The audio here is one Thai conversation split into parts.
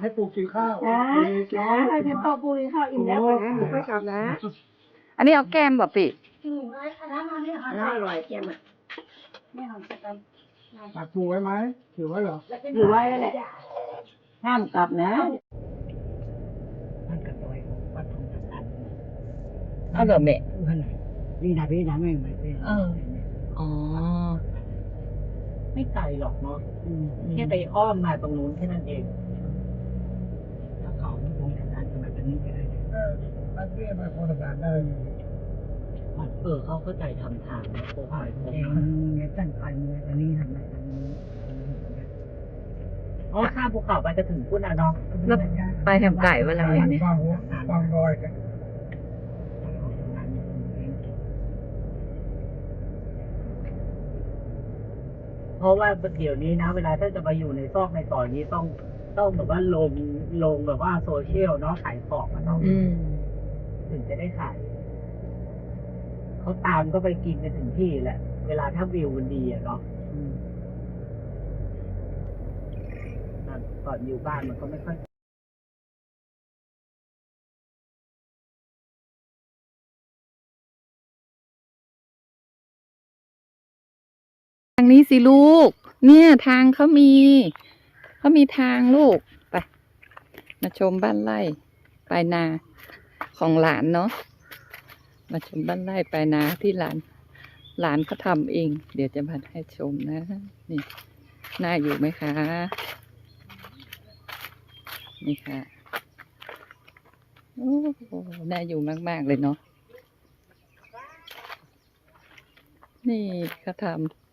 ให้ปูกินข้าวนะมีกินนะข้าวให้พ่อปุยข้าวอิ่มแล้วโอ้ไม่กลับนะอันนี้เอาแก้มบ่ปิอืมอันนั้นอันนี้อร่อยแกมอะไม่ทำกันตักปูไว้ไหมถือไว้เหรอถือไว้แล้วแหละห้ามกลับนะมันก็ต่อยวัดทงตัดตัดเอาเหรอแม่เพื่อนนี่นะพี่นะแม่งไม่เป็นเอออ๋อไม่ไกลหรอกเนาะแค่ไปอ้อมมาตรงนู้นแค่นั้นเองถ้าเขาไม่คงตัดตัดก็แบบนี้ก็ได้ เออมันเรี้ยวมาพอทำงานได้มันเออเขาเข้าใจทำทางโค้งไปโค้งมาเนี่ยตั้งไปเนี่ยอันนี้ทำไมอันนี้อ๋อข้ามภูเขาไปจะถึงพุ่นอะเนาะแล้วไปแฮมไก่เว่าอะไรเนี่ยวางหังรอยกันเพราะว่าเดี๋ยวนี้นะ เวลาถ้าจะไปอยู่ในซอกในซอยนี้ต้อง ต้องแบบว่าลงลงแบบว่าโซเชียลเนาะขายของมันต้องอืมถึงจะได้ขายเขาตามก็ไปกินกันถึงที่แหละ เวลาถ้าวิวมันดีอะเนาะนั่นก่อนอยู่บ้านมันก็ไม่ค่อยทางนี้สิลูก เนี่ยทางเขามี เขามีทางลูก ไป มาชมบ้านไร่ปลายนาของหลานเนาะ มาชมบ้านไร่ปลายนาที่หลาน หลานเขาทำเอง เดี๋ยวจะมาให้ชมนะ นี่ น่าอยู่ไหมคะ นี่ค่ะ โอ้โหน่าอยู่มาก ๆ เลยเนาะ นี่เขาทำ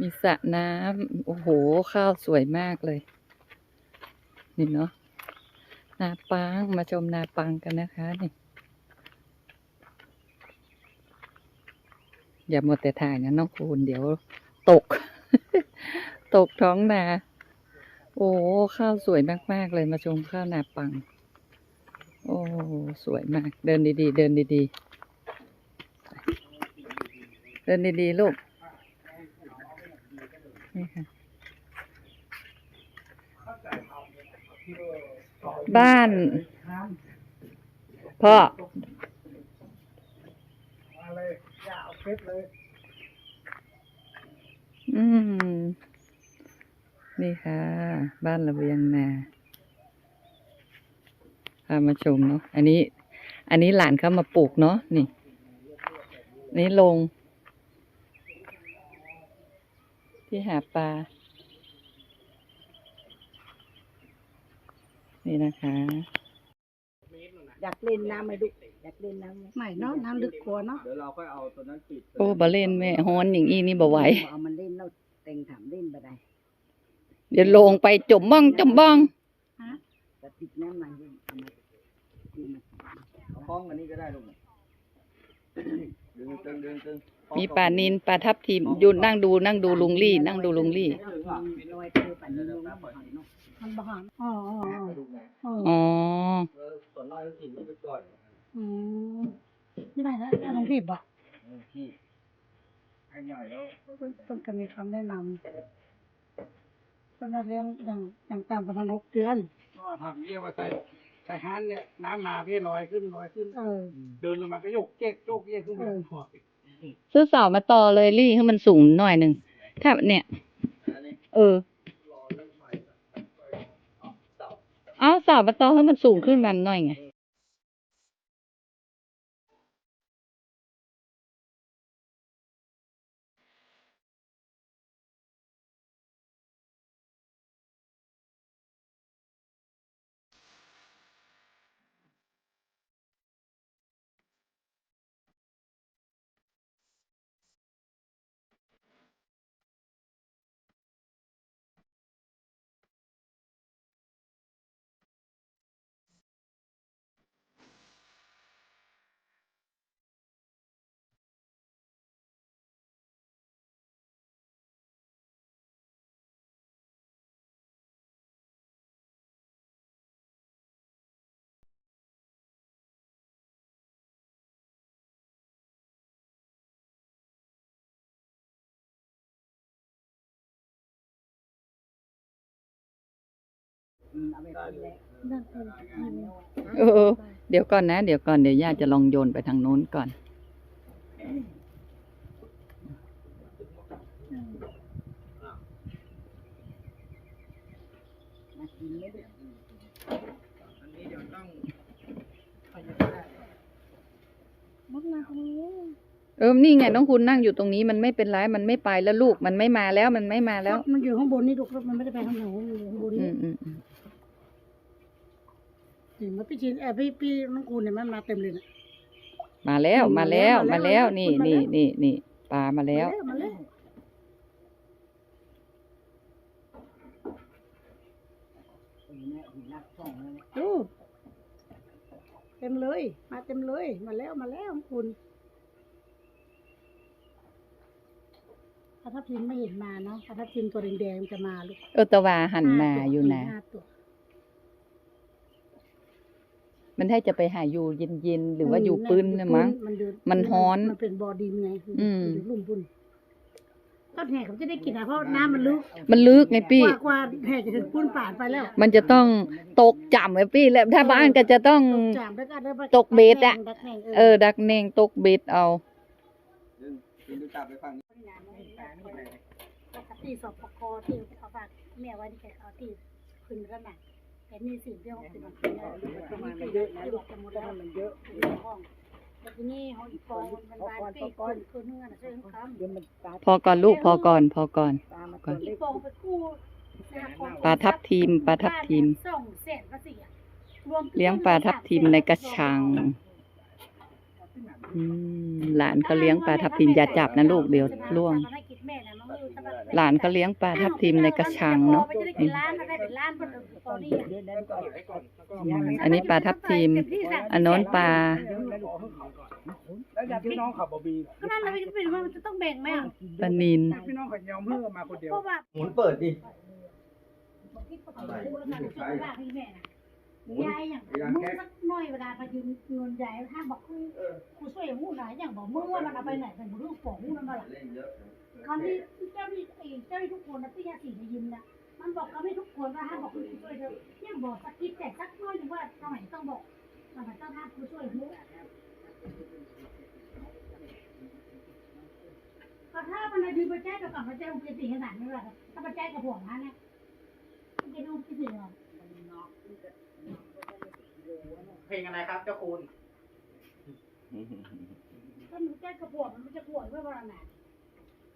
มีสระน้ำโอ้โห ข้าวสวยมากเลย นี่เนาะ นาปัง มาชมนาปังกันนะคะนี่ อย่าหมดแต่ถ่ายนะน้องคูณเดี๋ยวตก ตกท้องนา โอ้ ข้าวสวยมากๆเลยมาชมข้าวนาปัง โอ้ สวยมาก เดินดีๆ เดินดีๆ เดินดีๆ ลูก นี่ค่ะ บ้าน พ่อมาเลยอย่าเอาเพชรเลยอืม นี่ค่ะ บ้านระเบียงนาพามาชมเนาะ อันนี้ อันนี้หลานเขามาปลูกเนาะ นี่ นี่ลง ที่หาปลา นี่นะคะ อยากเล่นน้ำไหมลูกอยากเล่นน้ำไหมไม่เนาะน้ำลึกกว่าเนาะเดี๋ยวเราค่อยเอาตัวนั้นปิดโอ้บาเล่นแม่ฮ้อนอย่างอีนี่บ่ไหว เอามันเล่นเราเต็งถามเล่นไปได้เดี๋ยวลงไปจมบ้องจมบ้องจะติดน้ำมันเล่นเอามาดูมาเอาคล้องอันนี้ก็ได้ลูก มีปลานินปลาทับทิมยูนั่งดูนั่งดูลุงลี่ นั่งดูลุงลี่อ๋อนี่ไปแล้วลงรีบบ่ต้องจะมีคำแนะนำสำหรับเรื่องอย่างอย่างตามกำลังนกเดือนผักเรียกว่าใส่ ใส่ฮันเนี่ยน้ำมาพี่ลอยขึ้นลอยขึ้น เออ เดินลงมาก็โยกเจ๊กโยกเจ๊กขึ้นไปเออหัวซื้อเสามาต่อเลยลี่ให้มันสูงหน่อยหนึ่งถ้าเนี่ยอันนี้เออ เอาเสามาต่อให้มันสูงขึ้นมันหน่อยไง เออ เดี๋ยวก่อนนะ เดี๋ยวก่อน เดี๋ยวย่าจะลองโยนไปทางโน้นก่อนอันนี้เดี๋ยวต้องมุกมาตรงนี้เออ นี่ไงน้องคุณนั่งอยู่ตรงนี้มันไม่เป็นไร มันไม่ไปแล้วลูก มันไม่มาแล้ว มันไม่มาแล้ว มันอยู่ข้างบนนี่ลูกมันไม่ได้ไปข้างหลังมันอยู่ข้างบนอืนี่ มอืมอืมเห็ นไหมพี่ชินเออพี่พี่น้องกูเนี่ยมันมาเต็มเลยนะ มาแล้วมาแล้วมาแล้วนี่นี่นี่นี่ปลามาแล้ว มาแล้วดูเต็มเลย มาเต็มเลย มาแล้วมาแล้วของคุณถ้าทับทิมไม่เห็นมาเนาะถ้าทับทิมตัวแดงๆจะมาลูกเออตะวาหันมาอยู่นะห้าตัว มันให้จะไปหาอยู่เย็นๆหรือว่าอยู่ปืนนะมั้ง มันอยู่มันฮ้อน มันเป็นบ่อดินไงอืมอยู่ลุ่มบุญก็แห่เขาจะได้กินนะเพราะน้ำมันลึกมันลึกไงพี่กว่ากว่าแห่จะถึงปุ้นป่านไปแล้วมันจะต้องตกจ่ำไงพี่แล้วถ้าบ้านก็จะต้อง ตกจามแล้วก็ได้ไปตกเบ็ดอะ ดักแหน่งเออดักเน่งตกเบ็ดเอาดึงดึงดูจับไปฝั่งนี้ที่สอบประคอที่เขาฝากแม่ไว้ที่แกเอาที่ขึ้นแล้วน่ะแต่นี่สิ่งที่เขาขึ้นมาขึ้นแล้วมันเยอะนะลูกจะหมดแล้วมันเยอะห้องแต่ทีนี้เขาอีกกองมันบานปีกขึ้นขึ้นเงินช่วยคำพอก่อนลูกพอก่อน พอก่อนก่อนอีกกองไปกู้ปลาทับทิมปลาทับทิมสองแสนภาษีอะรวมเลี้ยงปลาทับทิมในกระชังหลานเขาเลี้ยงปลาทับทิมอย่าจับนะลูกเดี๋ยวล่วง หลานเขาเลี้ยงปลาทับทิมในกระชังเนาะ นี่อืมอันนี้ปลาทับทิม อันโน้นปลา แล้วญาติพี่น้องเขาบอบีก็นั่นแหละมันจะเป็นว่ามันจะต้องแบ่งไหมอะปลานินญาติพี่น้องเขายอมเพื่อมาคนเดียว เพราะว่าหมุนเปิดดิที่เขาพูดแล้วกันช่วยว่าพี่แม่น่ะยายอย่างมึงสักหน่อยเวลาไปยืมเงินยายห้ามบอกคือกูช่วยอย่างงู้นนะอย่างบอกมึงว่ามันเอาไปไหนเป็นเรื่องของงู้นั่นมาล่ะเล่นเยอะคำที่เจ้าที่ไอ้เจ้าที่ทุกคนนะที่ยาสีได้ยินนะ มันบอกกับไม่ทุกคนว่าห้ามบอกคือกูช่วยเธอยังบอกสักคิดแต่สักน้อยหนึ่งว่าทำไมต้องบอกทำไมต้องห้ามกูช่วยมึงก็ถ้ามันยืมไปแจ้งกับพระเจ้าเป็นสิ่งขนาดนี้แหละถ้าไปแจ้งกับผัวมันเนี่ยมันจะดูที่สิ่งอะไรเพลงอะไรครับเจ้าคุณถ้าหนูแจ้งกับผัวมันมันจะปวดเพื่อวันไหน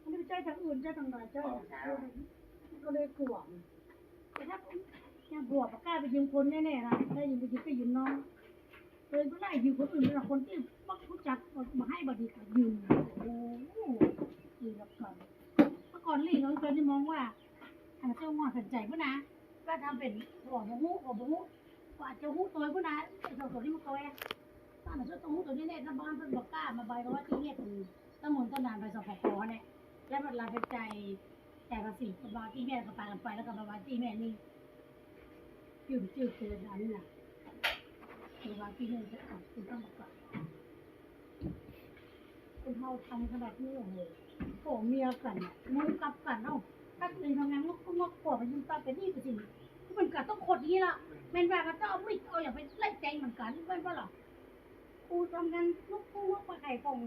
มันไม่ใช่ทางอื่นใช่ทางไหนใช่มัน ก็เลยกลัวแต่ถ้าอย่างผัวปากกล้าไปยืมคนแน่ๆนะถ้ายืมไปยืมไปยืมน้องเลยก็ได้ยืมคนอื่นเป็นคนที่มักรู้จักมาให้บดีกับยืมโอ้โหยืมกับก่อนเมื่อก่อนลี่น้องเคยที่มองว่าอันเจ้าว่าสนใจป่ะนะว่าทำเป็นหัวหูหัวหูว่าจะหูตัวป่ะนะไอ้ตัวที่มันตัวถ้ามันช่วยตรงตัวนี้เนี่ยถ้าบ้านเพิ่นบอกกล้ามาใบเพราะว่าที่เนี่ยคือต้งหมุนต้นนานไปสปปเนี่ยแล้วมันลาไปใจ แต่ภาษีกับาที่แม่ก็ไปกันไปแล้วก็มาบาที่แม่นี่ยืมจืดเกินอันนี้น่ะคือบาที่เนี่จะเอาคุณต้องบอกก่อนคุณเฮาทำขนาดนี้โอ้โหโอ้เมียกันน่ะมึงกลับกันเอ้าถ้าเคยทำงานงกก็งกกว่าไปยืมตาเป็นนี่ก็สิมันก็ต้องขดนี้ละแม่นว่าก็ต้องเอาไม่เอาอย่างไปไล่ใจเหมือนกันแม่นว่าหรอกูทำกันลูกกูลูกมาไข่ฟอง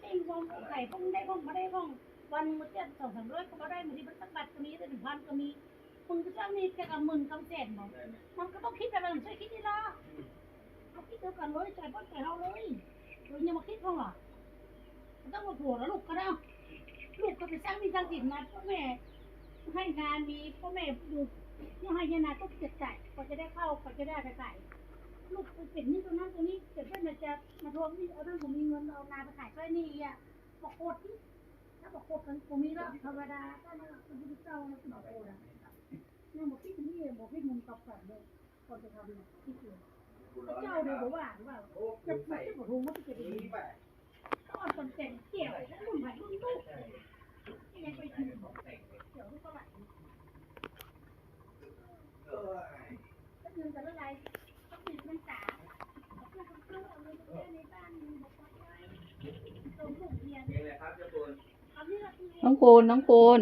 เต็มฟองไข่ฟองได้ฟองมาได้ฟอง วันมันจะสองสามร้อยก็มาได้บางทีมันสักบาทก็มีได้ถึงพันก็มีมึงก็จะมีจะกับหมื่นกับแสนบอกมันก็ต้องคิดแบบนั้นช่วยคิดดีละเอาคิดเดียวกันเลยใจป้อนใจเราเลยคุณยังมาคิดพ้องหรอมันต้องมาผัวแล้วลูกก็ได้ลูกก็ไปสร้างมีสร้างจิตนะพ่อแม่ให้งานมีพ่อแม่ดูยังให้ยานาต้องเจ็บใจกว่าจะได้เข้าก็จะได้ไปไก่ลูกเป็นนี่ตรงนั้นตรงนี้เกิดเพื่อนมาจะมาทวงนี่เอาตั้งผมมีเงินเอานาไปขายช่วยนี่อะบอกโคตรที่ ถ้าบอกโคตรกันผมมีแล้วธรรมดาถ้าเราเป็นผู้เจ้าเราบอกโอะเนี่ยบอกคิดนี่บอกคิดมุมตอบก่อนเลยคนจะทำเนี่ยคิดเลยพระเจ้าเดูบอกว่าว่าจะพูดจะบอกรู้ว่าจะดีตอนคนแต่งเกี่ยวแล้วรุ่นใหม่รุ่นลูกยังไปถึงเกี่ยวทุกเท่าไหร่ก็เงินแต่ละไรต้องมีมันสาเพลงอะไรครับเจ้าคุณ น้องปูนน้องปูน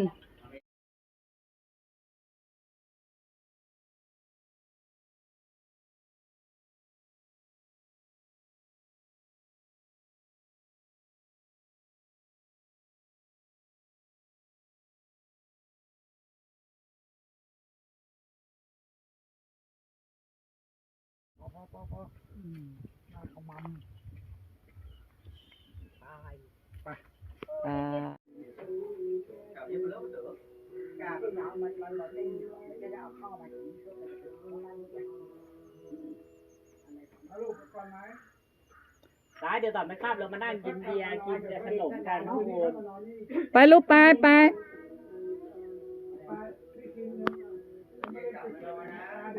พอพอพอมาขมันตายไปอ่าามันมันเราเล่นมันจะได้เอาเข้ามาถึงก็จะเป็นอะไรเอาลูกก่อนไหมตายเดี๋ยวต่อไม่ข้ามเรามานั่งกินเบียร์กินแต่ขนมกันทุกคนไปลูกไปไป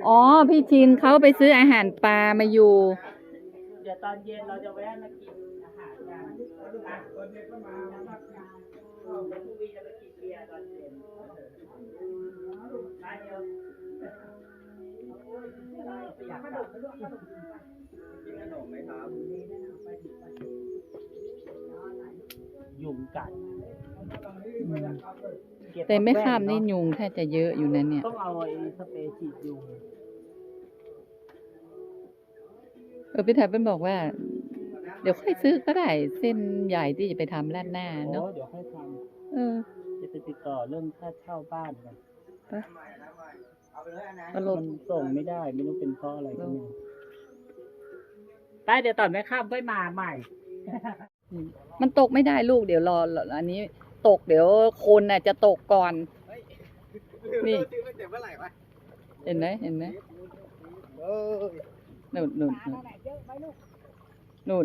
อ๋อ พี่ชินเขาไปซื้ออาหารปลามาอยู่ เดี๋ยวตอนเย็นเราจะแวะมากินอาหารกันตอนเด็กก็มาพักงานเออแล้วพรุ่งนี้จะไปกินเบียร์ตอนเย็น อยากขนมไปด้วยขนม Cái cái nổ mấy tháng. ยุงกัด แต่ไม่ข้ามนี่ยุงถ้าจะเยอะอยู่นะเนี่ย ต้องเอาไอ้สเปรย์ฉีดยุงเออพี่ไทยเป็นบอกว่า เดี๋ยวค่อยซื้อก็ได้ เส้นใหญ่ที่จะไปทำราดหน้าโอ้เนาะเดี๋ยวค่อยทเออำจะไปติดต่อเรื่องค่าเช่าบ้านกันเอาไป มังนส่งไม่ได้ ไม่รู้เป็นเพราะอะไรก็ไม่รู้ได้เดี๋ยวตอนไม่ข้ามค่อยมาใหม่ มันตกไม่ได้ลูกเดี๋ยวรอรออันนี้ ตกเดี๋ยวคนน่ะจะตกก่อน นี่ซื้อไปเจ็บเมื่อไหร่วะเห็นไหมเห็นไหมเออนู่นนู่นนู่นนู่น